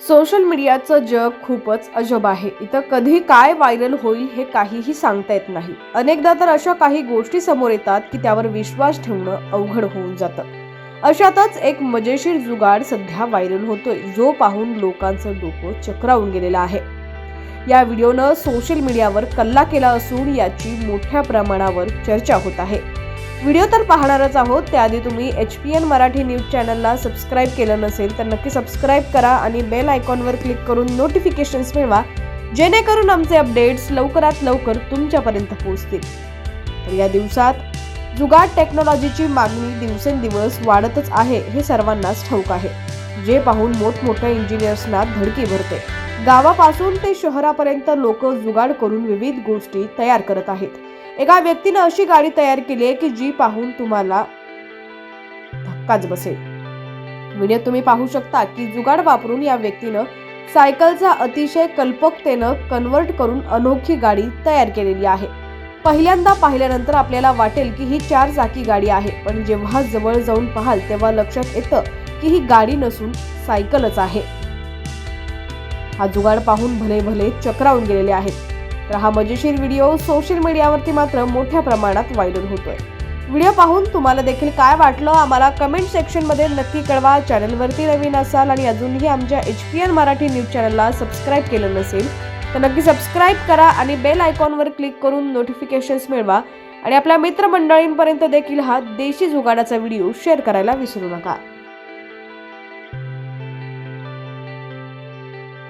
Social मीडियाचं जग खूपच अजब आहे. इथं कधी काय व्हायरल होईल हे काहीही सांगता येत नाही. अनेकदा तर अशा काही गोष्टी समोर येतात की त्यावर विश्वास ठेवणं अवघड होऊन जातं. अशातच एक मजेशीर जुगाड सध्या व्हायरल होतोय जो पाहून लोकांचं डोकं चक्रावून गेलेलं आहे. या व्हिडिओनं सोशल मीडियावर कल्ला केला असून याची मोठ्या प्रमाणावर चर्चा होत आहे. व्हिडिओ तर पाहणारच आहोत. त्याआधी तुम्ही H P N Marathi news चॅनलला सबस्क्राईब केलं नसेल तर नक्की सबस्क्राईब करा आणि बेल आयकॉनवर क्लिक करून नोटिफिकेशन्स मिळवा जेणेकरून आमचे अपडेट्स लवकरात लवकर तुमच्यापर्यंत पोहोचतील. तर या दिवसात जुगाड टेक्नॉलॉजीची मागणी दिवसेंदिवस वाढतच आहे हे सर्वांनाच ठाऊक आहे. जे पाहून मोठमोठ्या इंजिनियर्सना धडकी भरते. गावापासून ते शहरापर्यंत लोक जुगाड करून विविध गोष्टी तयार करत आहेत. एका व्यक्तीनं अशी गाडी तयार केली आहे की जी पाहून तुम्हाला धक्काच बसेल. व्हिडिओ तुम्ही पाहू शकता की जुगाड वापरून या व्यक्तीनं सायकलचा अतिशय कल्पकतेनं कन्वर्ट करून अनोखी गाडी तयार केलेली आहे. पहिल्यांदा पाहिल्यानंतर आपल्याला वाटेल की ही चार चाकी गाडी आहे पण जेव्हा जवळ जाऊन पाहाल तेव्हा लक्षात येतं की ही गाडी नसून सायकलच आहे. हा जुगाड पाहून भले भले चक्रावून गेलेले आहेत. तर हा मजेशीर व्हिडिओ सोशल मीडियावरती मात्र मोठ्या प्रमाणात व्हायरल होतोय. व्हिडिओ पाहून तुम्हाला देखील काय वाटलं आम्हाला कमेंट सेक्शनमध्ये नक्की कळवा. चॅनलवरती नवीन असाल आणि अजूनही आमच्या H P N Marathi news चॅनलला सबस्क्राईब केलं नसेल तर नक्की सबस्क्राईब करा आणि बेल आयकॉनवर क्लिक करून नोटिफिकेशन्स मिळवा. आणि आपल्या मित्रमंडळींपर्यंत देखील हा देशी जुगाडाचा व्हिडिओ शेअर करायला विसरू नका.